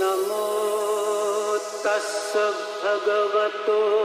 नमो तस् भगवतो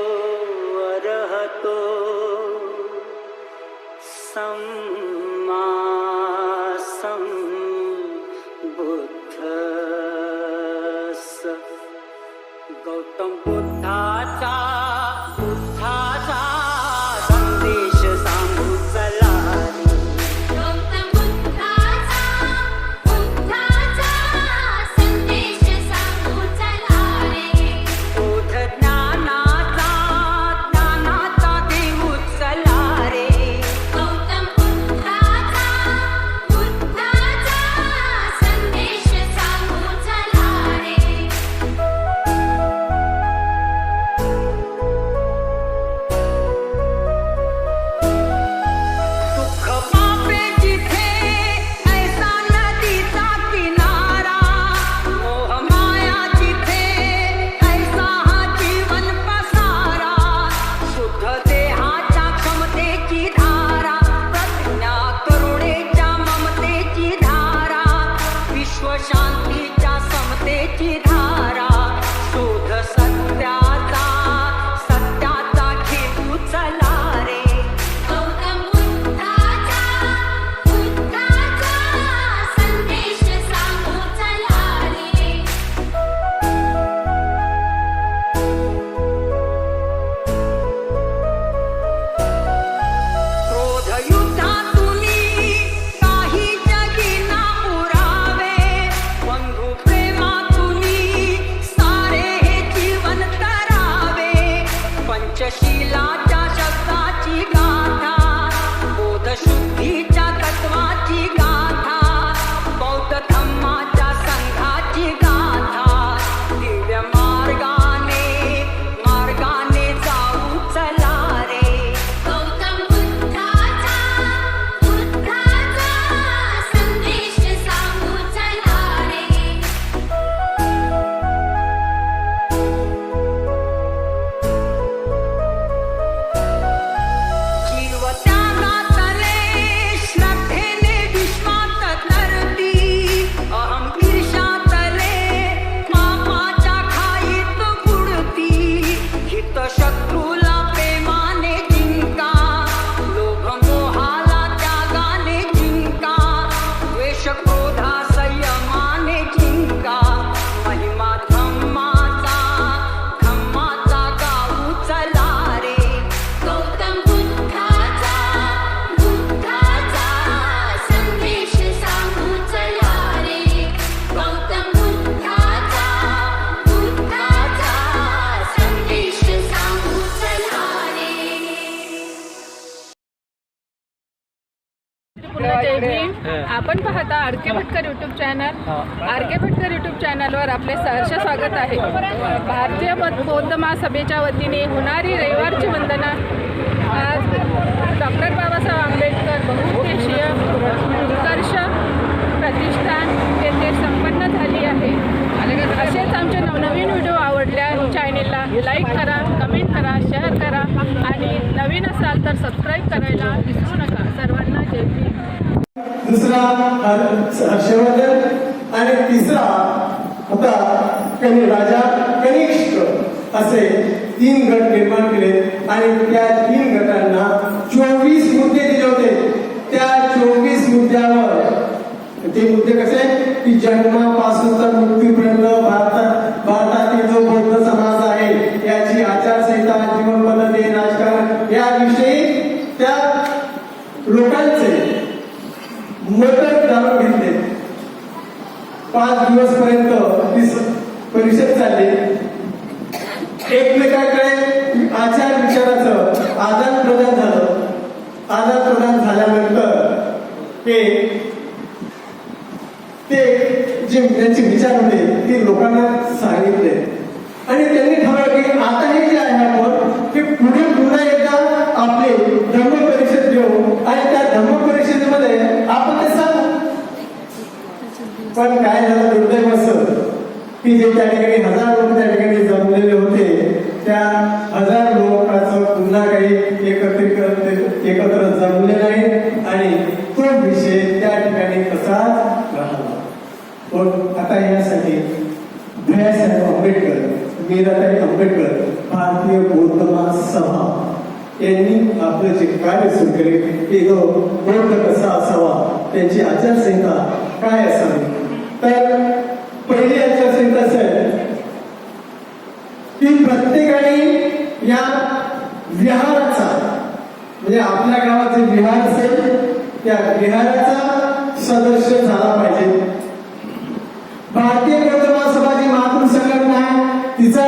पाहता R K Bhatkar YouTube channel R K Bhatkar YouTube चॅनलवर आपले सहर्ष स्वागत आहे. भारतीय बौद्ध महासभेच्या वतीने होणारी रविवारची वंदना आज डॉक्टर बाबासाहेब आंबेडकर बहुउद्देशीय उत्कर्ष प्रतिष्ठान येथे संपन्न झाली आहे असेच आमचे नवनवीन व्हिडिओ आवडल्या चॅनेलला लाईक करा कमेंट करा शेअर करा आणि नवीन असाल तर सबस्क्राईब करायला विसरू नका सर्वांना जय भीम दुसरा हर- हर्षवर्धन आणि तिसरा होता कनी राजा कनिष्क असे तीन गट निर्माण केले आणि त्या तीन गटांना चोवीस मुद्दे दिले होते त्या चोवीस मुद्द्यावर ते मुद्दे कसे की जन्मापासून तर मृत्यूपर्यंत भारतात भारतातील जो बौद्ध समाज आहे याची आचारसंहिता जीवन पद्धती राजकारण याविषयी त्या लोकांचे मत जाणून घेतले. पाच दिवस पर्यंत ती परिषद चालली. एकमेकांकडे आचार विचाराचं आदान प्रदान झालं. आदान प्रदान झाल्यानंतर ते ते जे त्यांचे विचार होते ते लोकांना सांगितले. आणि त्यांनी ठरवलं की आता हे जे आहे आपण ते पुढे पुन्हा एकदा आपले धर्म परिषद घेऊ आणि त्या धर्म परिषदेमध्ये आपण ते सांगू. पण काय झालं दुर्दैव असं की जे त्या ठिकाणी हजार लोक त्या ठिकाणी जमलेले होते त्या हजार लोकांचं पुन्हा काही एकत्रीकरण एकत्र जमले नाही आणि तो विषय त्या ठिकाणी कसा पण आता यासाठी भयासाहेब आंबेडकर मीराताई आंबेडकर भारतीय बौद्ध सभा यांनी आपलं जे कार्य सुरू केले ते जो कसा असावा त्यांची आचारसंहिता काय असावी? तर पहिली आचारसंहिता असं की प्रत्येकाने या विहाराचा म्हणजे आपल्या गावात जे विहार असेल त्या विहाराचा सदस्य झाला पाहिजे. भारतीय प्रथमा महासभा जी मातृ संघटना आहे तिचा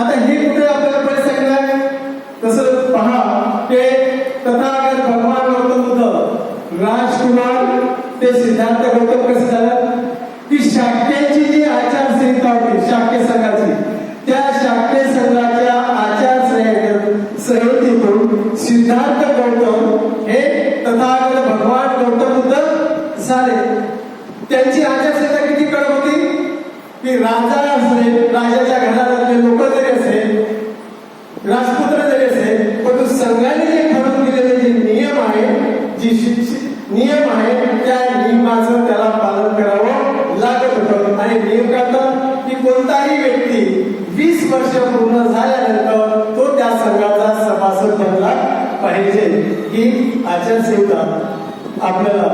आता आचारसंहिता आपल्याला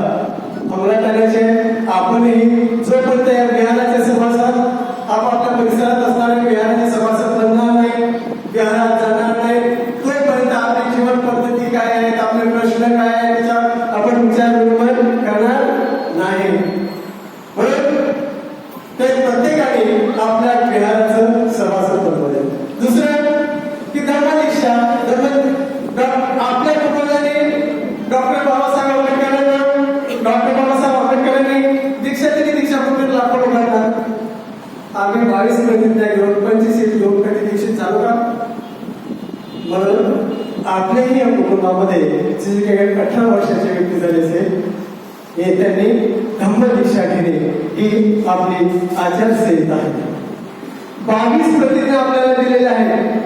बावीस प्रतिज्ञा घेऊन पंचवीस घेऊन कधी दिवशी चालू का? म्हणून आपल्याही या कुटुंबामध्ये जे काही अठरा वर्षाचे व्यक्ती झाले असेल हे त्यांनी धम्मदीक्षा घेणे ही आपली आचारसंहिता आहे. बावीस प्रतिज्ञा आपल्याला दिलेल्या आहेत.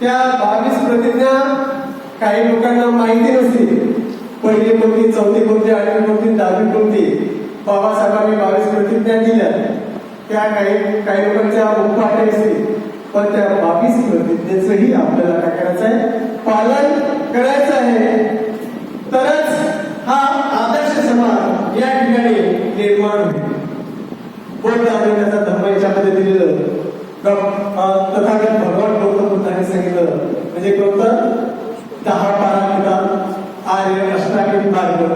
त्या बावीस प्रतिज्ञा काही लोकांना माहिती नसते पहिली कोणती चौथी कोणती आठवी कोणती दहावी कोणती? बाबासाहेबांनी बावीस प्रतिज्ञा दिल्या. त्या काही काही लोकांच्या उपवाटे असतील पण त्या बावीस प्रतिज्ञेचंही आपल्याला काय करायचं आहे? पालन करायचं आहे. तरच हा आदर्श समाज या ठिकाणी निर्माण होईल. बौद्ध आणि त्याचा धर्म याच्यामध्ये दिलेलं. डॉ- तथागत भगवान गौतम बुद्धाने सांगितलं. म्हणजे कोणतं? दहा बारा पिता आर्य अष्टांगिक मार्ग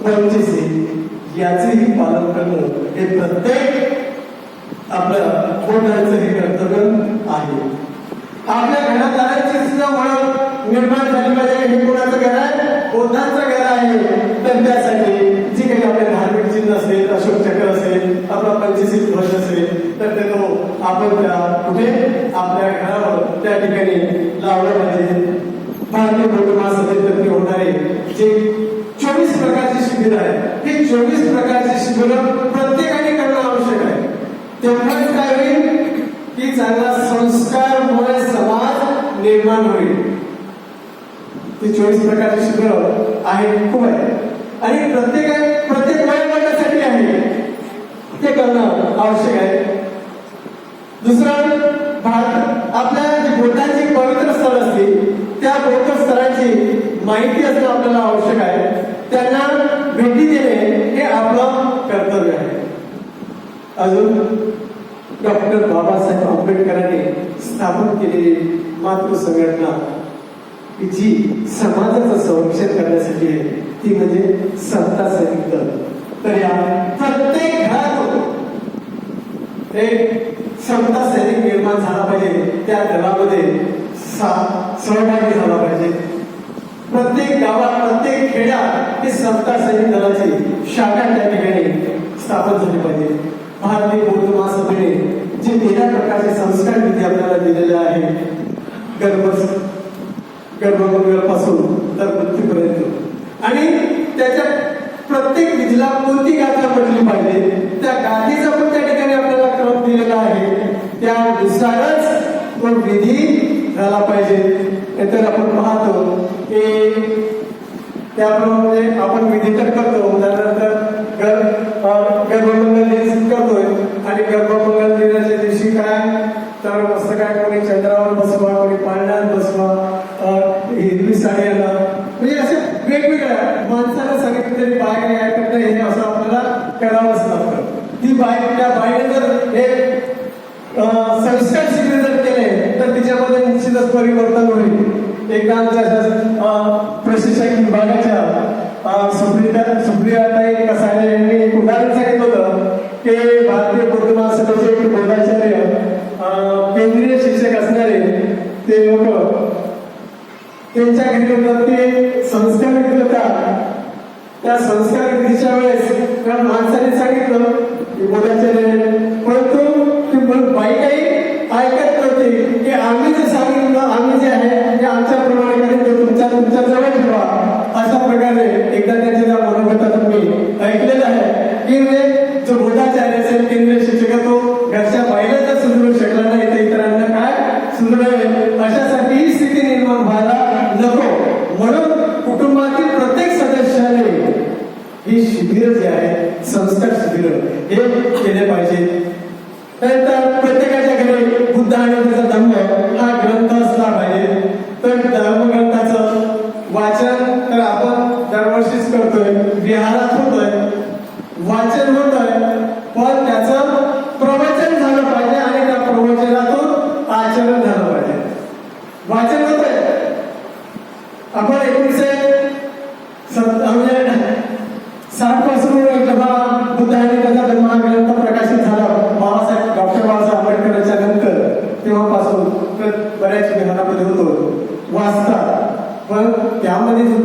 पंचवीस याचेही पालन करणं हे प्रत्येक करायचं हे कर्तव्य आहे. आपल्या घरादारांची सुद्धा ओळख निर्माण झाली पाहिजे. हे कोणाचं घर आहे? बौद्धांचं घर आहे. तर त्यासाठी जी काही आपले धार्मिक चिन्ह असेल अशोक चक्र असेल आपला पंचशील ध्वज असेल तर ते तो आपण त्या कुठे? आपल्या घरावर त्या ठिकाणी लावलं पाहिजे भारतीय बौद्ध महासभेतर्फे होणारे जे चोवीस प्रकारचे शिबिर आहे हे चोवीस प्रकारचे शिबिर प्रत्येकाने करणं आवश्यक आहे. तेव्हाच त्यामुळे समाज निर्माण होईल. ते चोवीस प्रकारचे शिबिर आहेत खूप आहे आणि प्रत्येक प्रत्येक वयोगटासाठी आहे. ते करणं आवश्यक आहे. दुसरं भारत आपल्या जी बुद्धांची पवित्र स्थळ असतील त्या बौद्ध स्थळाची माहिती असणं आपल्याला आवश्यक आहे. त्यांना भेटी देणे हे आपलं कर्तव्य आहे. अजून डॉक्टर बाबासाहेब आंबेडकरांनी स्थापन केलेली मातृ संघटना जी समाजाचं संरक्षण करण्यासाठी आहे ती म्हणजे संता सैनिक दल. तर या प्रत्येक घरातून एक समता सैनिक निर्माण झाला पाहिजे त्या दलामध्ये सा- सहभागी झाला पाहिजे. प्रत्येक गावात प्रत्येक खेड्यात हे समता सैनिक दलाची शाखा त्या ठिकाणी स्थापन झाली पाहिजे. भारतीय बौद्ध महासभेने जे तेरा प्रकारचे संस्कार विधी आपल्याला दिलेले आहे गर्भ गर्भगृहापासून तर मृत्यूपर्यंत. आणि त्याच्या प्रत्येक विधीला कोणती गाथा म्हटली पाहिजे? त्या गाथीचा पण त्या ठिकाणी आपल्याला क्रम दिलेला आहे. त्यानुसारच तो विधी झाला पाहिजे. तर आपण पाहतो की त्याप्रमाणे आपण विधी तर करतो त्यानंतर गर- अं, गर्भमंडळ करतोय आणि गर्भमंगल दिनाच्या दिवशी काय तर मस्त काय कोणी चंद्रावर बसवा कोणी पाळण्यात बसवा अं, हिरवी साडी आणा म्हणजे असे वेगवेगळ्या माणसाला सांगितलं तरी बाय काय ऐकत नाही हे असं आपल्याला करावंच लागतं ती बाय त्या बाईने जर हे अं, संस्कार शिबिर जर केले तर तिच्यामध्ये निश्चितच परिवर्तन वेदांतच्या प्रशिक्षण प्रशिक्षक विभागाच्या सुप्रिया सुप्रियाताई कसारे यांनी एक उदाहरण सांगितलं होतं की भारतीय बौद्ध महासभेचे एक बोधाचार्य अं, केंद्रीय शिक्षक असणारे ते लोक त्यांच्या घरी होतात ते संस्कार होता. त्या संस्कार विधीच्या वेळेस त्या माणसाने सांगितलं की बोधाचार्य म्हणून कुटुंबातील प्रत्येक सदस्याने ही शिबिर जे आहे संस्कार शिबिर हे केले पाहिजे त्यानंतर प्रत्येकाच्या घरी बुद्ध आणि त्याचा धम्म हा ग्रंथ असला पाहिजे तर धर्मग्रंथाचं वाचन तर आपण दरवर्षीच करतोय विहारात होतोय वाचन होतोय पण त्याचं प्रवचन झालं पाहिजे आणि त्या प्रवचनातून आचरण झालं पाहिजे वाचन होतंय आपण एकोणीसशे सत- म्हणजे साठपासून जेव्हा बुद्ध आणि त्याचा जन्म हा ग्रंथ प्रकाशित झाला बाबासाहेब डॉक्टर बाबासाहेब आंबेडकरांच्या नंतर तेव्हापासून तर बऱ्याच होतो. वाचतात. पण त्यामध्ये जो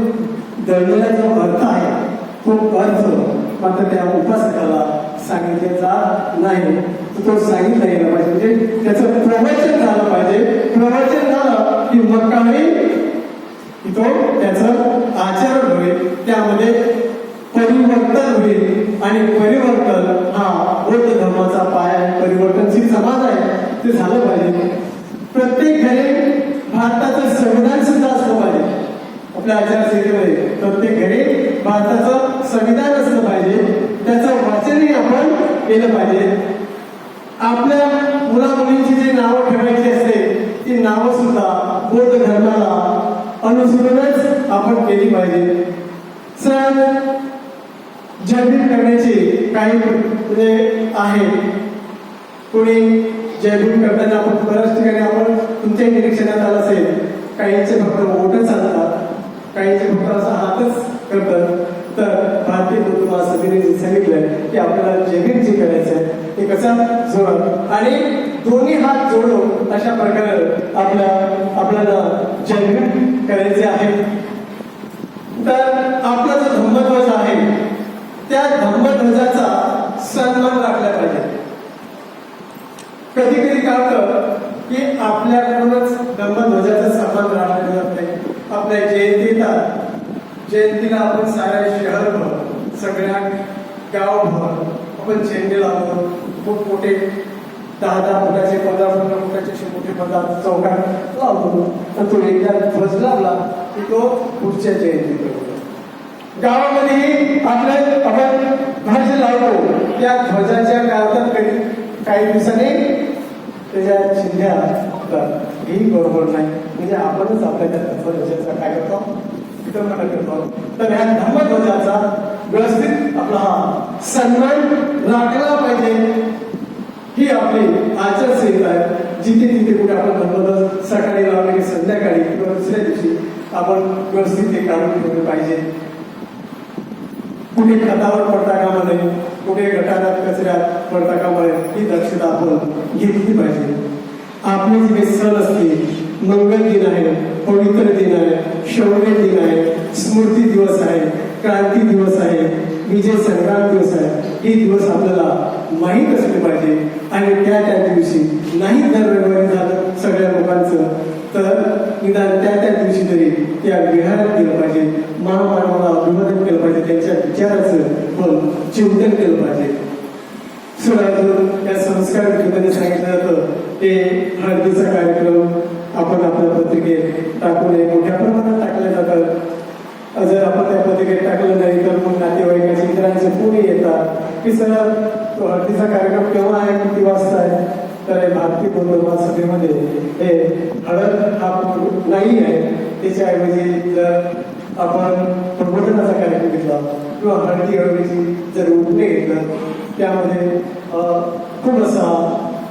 दडलेला जो अर्थ आहे तो अर्थ मात्र त्या उपासकाला सांगितलेला नाही. तो सांगितला गेला पाहिजे. म्हणजे त्याचं प्रवचन झालं पाहिजे. प्रवचन झालं की मग काही तो त्याचं आचरण होईल. त्यामध्ये परिवर्तन होईल. आणि परिवर्तन हा बौद्ध धर्माचा पाय परिवर्तनशील समाज आहे. ते झालं पाहिजे. प्रत्येक घरी भारताचं संविधान सुद्धा असलं पाहिजे. आपल्या आचारसंहितेमध्ये प्रत्येक घरी भारताचं संविधान असलं पाहिजे. त्याचं वाचनही आपण केलं पाहिजे. आपल्या मुला मुलींची जी नावं ठेवायची असते ती नावं सुद्धा बौद्ध धर्माला अनुसरूनच आपण केली पाहिजे. सण जयभीम करण्याची काही म्हणजे आहे. कोणी जयभीम करताना आपण बऱ्याच ठिकाणी आपण तुमच्या निरीक्षणात आलं असेल. काहींचे फक्त ओटच चालतात काहींचे फक्त असा हातच करतात. तर भारतीय बौद्ध समितीने सांगितलं सांगितलंय की आपल्याला जयभीम जे करायचं आहे ते कसं जोड आणि दोन्ही हात जोडून अशा प्रकारे आपल्या आपल्याला जयभीम करायचे आहे. तर आपला जो धम्मध्वज आहे त्या धम्मध्वजाचा सन्मान राखला पाहिजे कधी कधी काय होतं की आपल्याकडूनच धम्मध्वजाचा सामान राखला जात नाही आपल्या जयंतीला जयंतीला आपण साऱ्या शहरभर सगळ्या गावभर आपण झेंडे लावतो खूप मोठे दहा दहा फुटाचे पंधरा पंधरा फुटाचे असे मोठे पदार्थ चौकात लावतो तर तो एकदा ध्वज लावला की तो पुढच्या जयंती गावामध्ये आपल्या आपण ध्वज लावतो. त्या ध्वजाच्या काळात कधी काही दिवसांनी त्याच्या शिंद्या ही हेही बरोबर नाही. म्हणजे आपणच आपल्या त्या तत्वध्वजाचा काय करतो? विटंबना करतो. तर ह्या धर्मध्वजाचा व्यवस्थित आपला हा सन्मान राखला पाहिजे. ही आपली आचारसंहिता आहे. जिथे तिथे कुठे आपण धर्मध्वज सकाळी लावले की संध्याकाळी किंवा दुसऱ्या दिवशी आपण व्यवस्थित ते काढून ठेवले पाहिजे. कुठे खतावर पडता कामा नये. कुठे गटारात कचऱ्यात पडता कामा नये ही दक्षता आपण घेतली पाहिजे. आपले जे सण असतील मंगल दिन आहे पवित्र दिन आहे शौर्य दिन आहे स्मृती दिवस आहे क्रांती दिवस आहे विजय संग्राम दिवस आहे हे दिवस आपल्याला माहीत असले पाहिजे. आणि त्या त्या दिवशी नाही दर रविवारी झालं सगळ्या लोकांचं तर निदान त्या त्या दिवशी तरी त्या विहारात गेलं पाहिजे. महामानवाला अभिवादन विचाराचं पण चिंतन केलं पाहिजे. सुरातून या संस्कार विद्याने सांगितलं जातं. ते हळदीचा कार्यक्रम आपण आपल्या पत्रिकेत टाकू नये मोठ्या प्रमाणात टाकले जातात. जर आपण त्या पत्रिकेत टाकलं नाही तर मग नातेवाईकांचे इतरांचे फोन येतात. की सर तो हळदीचा कार्यक्रम केव्हा आहे? किती वाजता आहे? तर हे भारतीय बौद्ध सभेमध्ये हे हळद हा नाही आहे. त्याच्याऐवजी जर आपण प्रबोधनाचा कार्यक्रम घेतला किंवा हळदी हळदीची जर उठणे घेतलं त्यामध्ये अं, खूप असा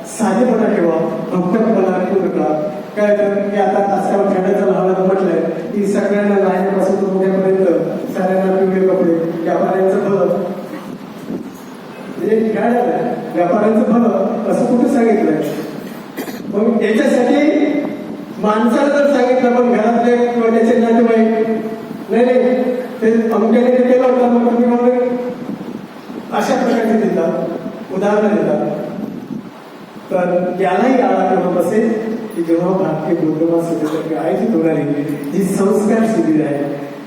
साधेपणा ठेवा भक्तपणा ठेवू नका. काय तर की आता आजकाल खेड्याचं हळद म्हटलंय की सगळ्यांना लहानपासून तर मोठ्यापर्यंत सगळ्यांना पिवळे कपडे व्यापाऱ्यांचं भलं म्हणजे काय झालं व्यापाऱ्यांचं भलं असं कुठे सांगितलंय मग याच्यासाठी माणसाला जर सांगितलं पण घरातले किंवा त्याचे नातेवाईक नाही नाही ते अमक्याने ते केलं होतं मग तुम्ही मग अशा प्रकारचे देतात उदाहरणं देतात तर यालाही आळा करून असेल की जेव्हा भारतीय बौद्ध महासभेतर्फे आयोजित होणारी ही संस्कार शिबिर आहे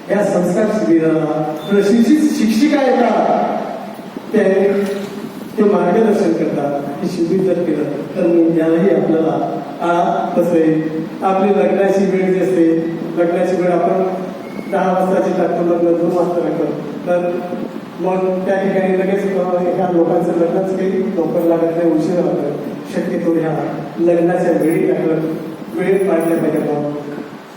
या संस्कार शिबिराला प्रशिक्षित शिक्षिका येतात ते ते मार्गदर्शन करतात हे शिबिर जर केलं तर मग आपल्याला आळा बसेल आपली लग्नाची वेळ जी असते लग्नाची वेळ आपण दहा वाजताची टाकतो लग्न दोन वाजता टाकतो तर मग त्या ठिकाणी लगेच ह्या लोकांचं लग्नच काही लवकर लागत नाही उशीर लागत. शक्यतो ह्या लग्नाच्या वेळी टाकलं वेळेत पाडल्या पाहिजे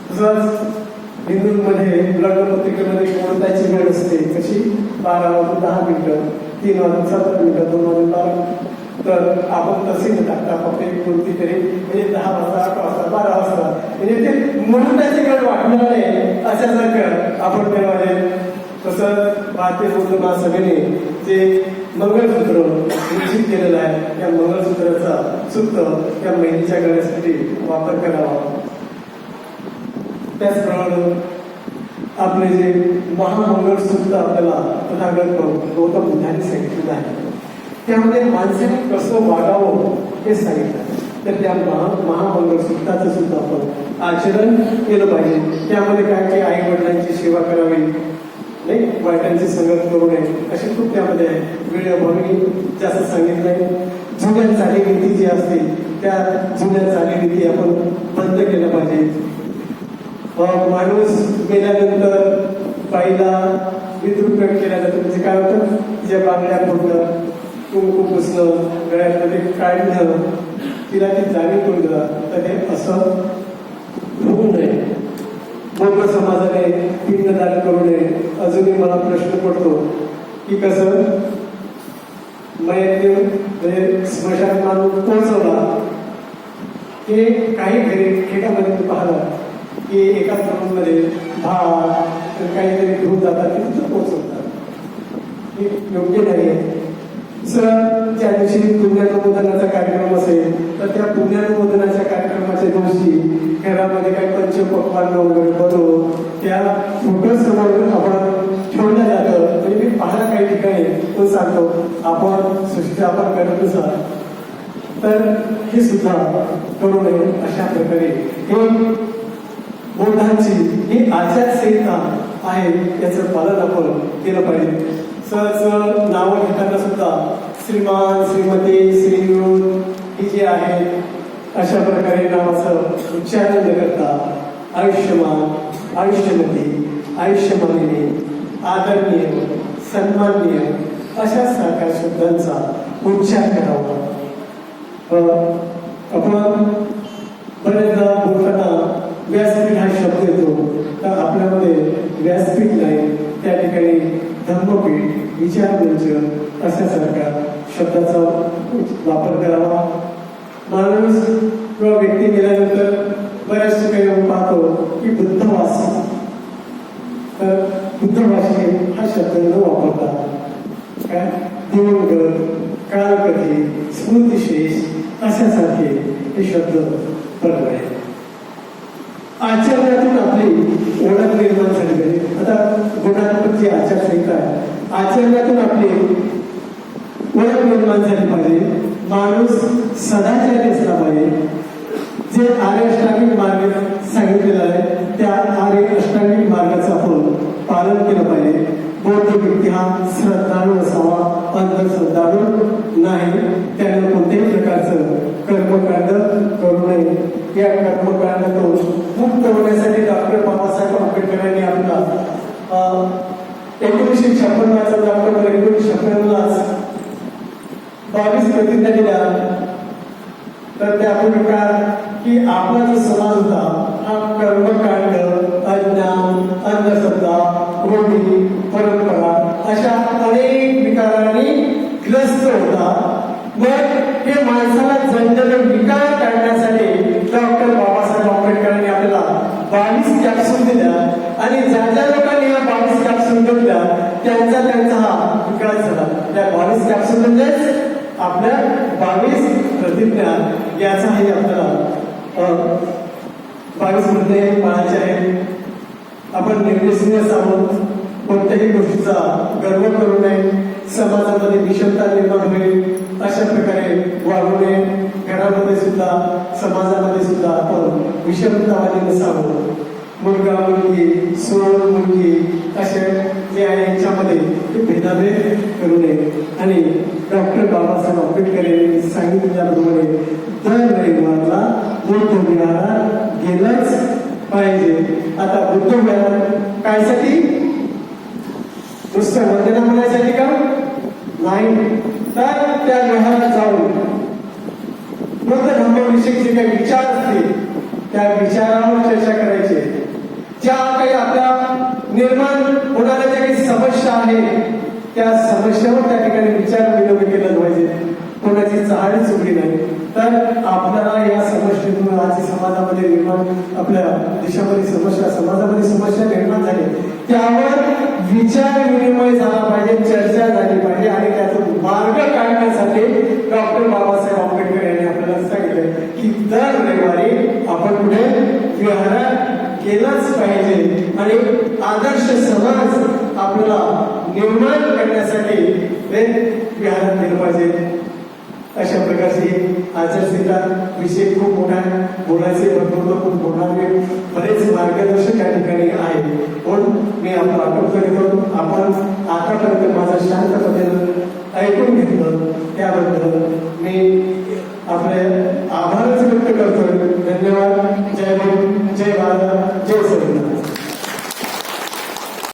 तसंच हिंदूंमध्ये लग्नपत्रिकेमध्ये कोणताची वेळ असते? कशी? बारा वाजून दहा मिनिटं तीन वाजून सतरा मिनिटं दोन वाजून बारा तर आपण तसे न टाकता फक्त एक कोणती तरी म्हणजे दहा वाजता आठ वाजता बारा वाजता म्हणजे ते म्हणून त्याची वेळ वाटणार नाही अशासारखं आपण केलं पाहिजे तसं भारतीय बौद्ध महासभेने जे मंगळसूत्र निश्चित केलेलं आहे त्या मंगळसूत्राचं सुद्ध त्या महिलेच्या गळ्यासाठी वापर करावा. त्याचप्रमाणे आपले जे महामंगळ सुद्धा आपल्याला तथागत गौतम बुद्धांनी सांगितलेलं आहे. त्यामध्ये माणसाने कसं वागावं हे सांगितलं. तर त्या महा महामंगळसूत्राचं सुद्धा आपण आचरण केलं पाहिजे. त्यामध्ये काय की आई वडिलांची सेवा करावी नाही वाईटांची संगत करू नये असे खूप त्यामध्ये आहे वेळेअभावी जास्त सांगितलंय. जुन्या चालीरीती जी असते त्या जुन्या चालीरीती आपण बंद केल्या पाहिजे माणूस गेल्यानंतर बाईला विद्रुपट केला जातो. म्हणजे काय होतं? तिच्या बांगड्या फोडणं कुंकू पुसणं गळ्यामध्ये काढणं तिला ती जाणीव करून तर हे असं होऊ नये. मोठ्या समाजाने पिंडदान करू नये. अजूनही मला प्रश्न पडतो की कसं? मयत म्हणजे स्मशान माणूस पोहोचवला. हे काही घरी खेड्यामध्ये तू पाहिला. की एकाच रूममध्ये भात तर काहीतरी घेऊन जातात ते तिथं पोहोचवतात. हे योग्य नाही. आहे सर त्या दिवशी पुण्यानुमोदनाचा कार्यक्रम असेल तर त्या पुण्यानुमोदनाच्या कार्यक्रमाच्या दिवशी घरामध्ये काही पंचपक्वान वगैरे बनवून त्या फोटो समोर आपण ठेवलं जातं म्हणजे मी पाहिलं काही ठिकाणी तो सांगतो आपण सृष्टी आपण करत नसाल तर हे सुद्धा करू नये अशा प्रकारे. हे बौद्धांची ही आचारसंहिता आहे याचं पालन आपण केलं पाहिजे. सहज नावं घेताना सुद्धा श्रीमान श्रीमती श्रीयुत ही जी आहेत अशा प्रकारे नावाचं उच्चारण न करता आयुष्यमान आयुष्यमती आयुष्यमानिनी आदरणीय सन्माननीय अशा सारख्या शब्दांचा उच्चार करावा. आपण बरेचदा बोलताना व्यासपीठ हा शब्द येतो. तर आपल्यामध्ये व्यासपीठ नाही त्या ठिकाणी धर्मपीठ विचारमंच अशासारख्या शब्दाचा वापर करावा. माणूस किंवा व्यक्ती गेल्यानंतर बऱ्याच ठिकाणी आपण पाहतो की बुद्धवासी. तर बुद्धभाषे हा शब्द न वापरता काय दिवंगत कालकथी स्मृतिशेष अशासारखे हे शब्द बरोबर आहेत. आचरणातून आपली ओळख निर्माण झाली पाहिजे आता गुणात्मक जी आचारसंहिता आहे. आचरणातून आपली ओळख निर्माण झाली पाहिजे. माणूस सदाचारी असला पाहिजे. जे आर्य मार्ग त्यांचा हा विकास झाला त्या बावीस कॅप्सूल म्हणजेच आपल्या बावीस प्रतिज्ञा याचाही आपल्याला. बावीस म्हणजे मुद्दे पाळायचे आहे. आपण निर्देशनीय आहोत कोणत्याही गोष्टीचा गर्व करू नये. समाजामध्ये विषमता निर्माण होईल. अशा प्रकारे वागू नये घरामध्ये सुद्धा समाजामध्ये सुद्धा आपण विषमतावादी नसावं. मुलगा मुलगी सोन मुलगी असे जे आहे यांच्यामध्ये भेदाभेद करू नये. आणि डॉक्टर बाबासाहेब आंबेडकर यांनी सांगितल्याप्रमाणे दर रविवारला बुद्ध विहारात गेलंच पाहिजे. आता बुद्ध विहारात कायसाठी? नुसतं वंदना म्हणायसाठी का? नाही. तर त्या विहारात जाऊन बुद्ध धर्माविषयी जे काही विचार असतील. त्या विचारावर चर्चा करायची ज्या काही आपल्या निर्माण होणाऱ्या ज्या काही समस्या आहेत त्या समस्यावर त्या ठिकाणी विचार विनोद केला पाहिजे. कोणाची चहाडी चुकली नाही. तर आपल्याला या समस्येतून आज समाजामध्ये निर्माण आपल्या देशामध्ये समस्या समाजामध्ये समस्या निर्माण झाली. त्यावर विचार विनिमय झाला पाहिजे चर्चा झाली. पाहिजे. आणि आदर्श समाज आपल्याला निर्माण करण्यासाठी विहारात दिलं पाहिजे. अशा प्रकारची आचारसंहिता विषय खूप मोठा बोलायचे भरपूर खूप मोठा बरेच मार्गदर्शक या ठिकाणी आहे पण मी आपला आठवण करीत आपण आतापर्यंत माझं शांतपणे ऐकून घेतलं. त्याबद्दल मी आपले आभारच व्यक्त करतोय. धन्यवाद. जय जय भारत जय सविता